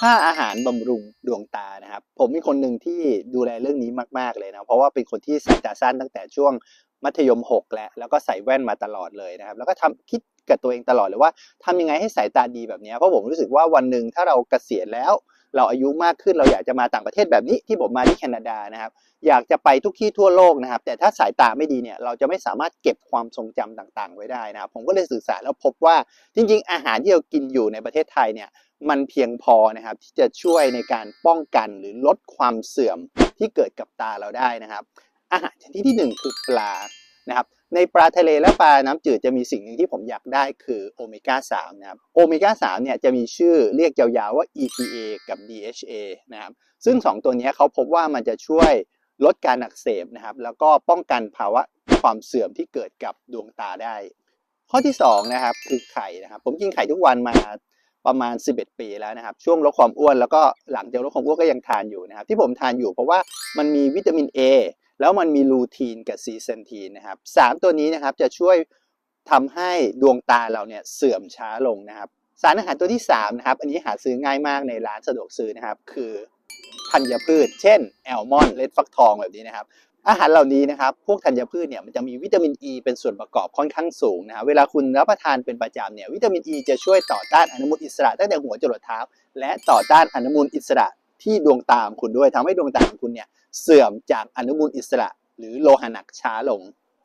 ถ้าอาหารบำรุงดวงตานะครับ ผมเป็นคนหนึ่งที่ดูแลเรื่องนี้มาก ๆ เลยนะ เพราะว่าเป็นคนที่สายตาสั้นตั้งแต่ช่วงมัธยม 6 แล้วแล้วก็ใส่แว่นมาตลอดเลยนะครับ แล้วก็ทำคิดกับตัวเองตลอดเลยว่าทำยังไงให้สายตาดีแบบนี้ เพราะผมรู้สึกว่าวันหนึ่งถ้าเราเกษียณแล้ว เราอายุมากขึ้นเราอยากจะมาต่างประเทศแบบนี้ที่ผมมาที่แคนาดานะครับ อยากจะไปทุกที่ทั่วโลกนะครับ แต่ถ้าสายตาไม่ดีเนี่ยเราจะไม่สามารถเก็บความทรงจำต่างๆ ไว้ได้นะครับ ผมก็เลยศึกษาแล้วพบว่าจริง ๆ อาหารที่เรากินอยู่ในประเทศไทยเนี่ย มันเพียงพอนะครับที่จะช่วยในการป้องกันหรือลดความเสื่อมที่เกิดกับตาเราได้นะครับ อาหารชนิดที่หนึ่งคือปลานะครับในปลาทะเลและปลาน้ำจืดจะมีสิ่งหนึ่งที่ผมอยากได้คือโอเมก้า3นะครับโอเมก้า3เนี่ยจะมีชื่อเรียกยาวๆว่า EPA กับ DHA นะครับซึ่ง 2 ตัวนี้เขาพบว่ามันจะช่วยลดการอักเสบนะครับแล้วก็ป้องกันภาวะความเสื่อมที่เกิดกับดวงตาได้ ข้อที่2นะครับคือไข่นะครับผมกินไข่ทุกวันมา ประมาณ 11 ปีแล้วนะครับ ช่วงลดความอ้วนแล้วก็หลังจากลดความอ้วนก็ยังทานอยู่นะครับ ที่ผมทานอยู่เพราะว่ามันมีวิตามิน A แล้วมันมีลูทีนกับซีเซนทีนนะครับสามตัวนี้นะครับจะช่วยทำให้ดวงตาเราเนี่ยเสื่อมช้าลงนะครับ สารอาหารตัวที่3นะครับอันนี้หาซื้อง่ายมากในร้านสะดวกซื้อนะครับ คือธัญพืช เช่นแอลมอนด์เล็ดฟักทองแบบนี้นะครับ อาหารเหล่านี้นะครับ พวกธัญพืชเนี่ยมันจะมีวิตามินอ e ีเป็นส่วนประกอบค่อนข้างสูงนะครับเวลาคุณรับประทานเป็นประจำเนี่ยวิตามินอ e ีจะช่วยต่อต้านอนุมูลอิสระตั้งแต่หัวจรดเท้า และต่อต้านอนุมูลอิสระที่ดวงตาของคุณด้วยทำให้ดวงตาของคุณเนี่ยเสื่อมจากอนุมูลอิสระ หรือโลหะหนักช้าลง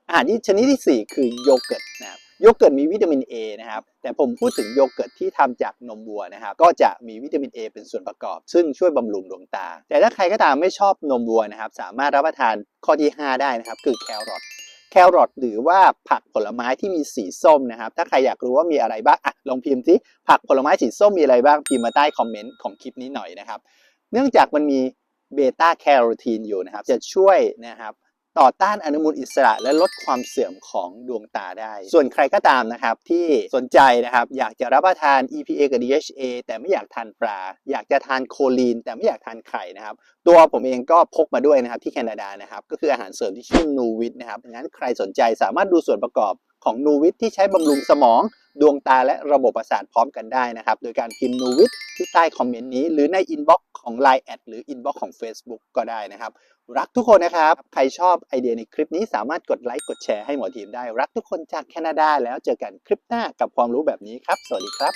อาหารที่ชนิดที่ 4 คือโยเกิร์ตนะครับโยเกิร์ตมีวิตามิน A นะครับ แต่ผมพูดถึงโยเกิร์ตที่ทำจากนมวัวนะครับ ก็จะมีวิตามิน A เป็นส่วนประกอบ ซึ่งช่วยบำรุงดวงตา แต่ถ้าใครก็ตามไม่ชอบนมวัวนะครับ สามารถรับประทานข้อที่ 5 ได้นะครับ คือแครอท แครอทหรือว่าผักผลไม้ที่มีสีส้มนะครับ ถ้าใครอยากรู้ว่ามีอะไรบ้าง อะ ลองพิมพ์สิผักผลไม้สีส้มมีอะไรบ้าง พิมพ์มาใต้คอมเมนต์ของคลิปนี้หน่อยนะครับ เนื่องจากมันมีเบต้าแคโรทีนอยู่นะครับ จะช่วยนะครับ ต่อต้านอนุมูลอิสระและลดความเสื่อมของดวงตาได้ ส่วนใครก็ตามนะครับที่สนใจนะครับอยากจะรับประทาน EPA กับ DHA แต่ไม่อยากทานปลา อยากจะทานโคลีน แต่ไม่อยากทานไข่นะครับ ตัวผมเองก็พกมาด้วยนะครับที่แคนาดานะครับ ก็คืออาหารเสริมที่ชื่อนูวิทนะครับงั้นใครสนใจสามารถดูส่วนประกอบของนูวิทที่ใช้บำรุงสมอง ดวงตาและระบบประสาทพร้อมกันได้นะครับ โดยการพิมพ์นูวิทที่ใต้คอมเมนต์นี้ หรือในอินบ็อกซ์ของ Line แอดหรืออินบ็อกซ์ของ Facebook ก็ได้นะครับ รักทุกคนนะครับ ใครชอบไอเดียในคลิปนี้สามารถกดไลค์กดแชร์ให้หมอทีมได้ รักทุกคนจากแคนาดาแล้วเจอกันคลิปหน้ากับความรู้แบบนี้ครับ สวัสดีครับ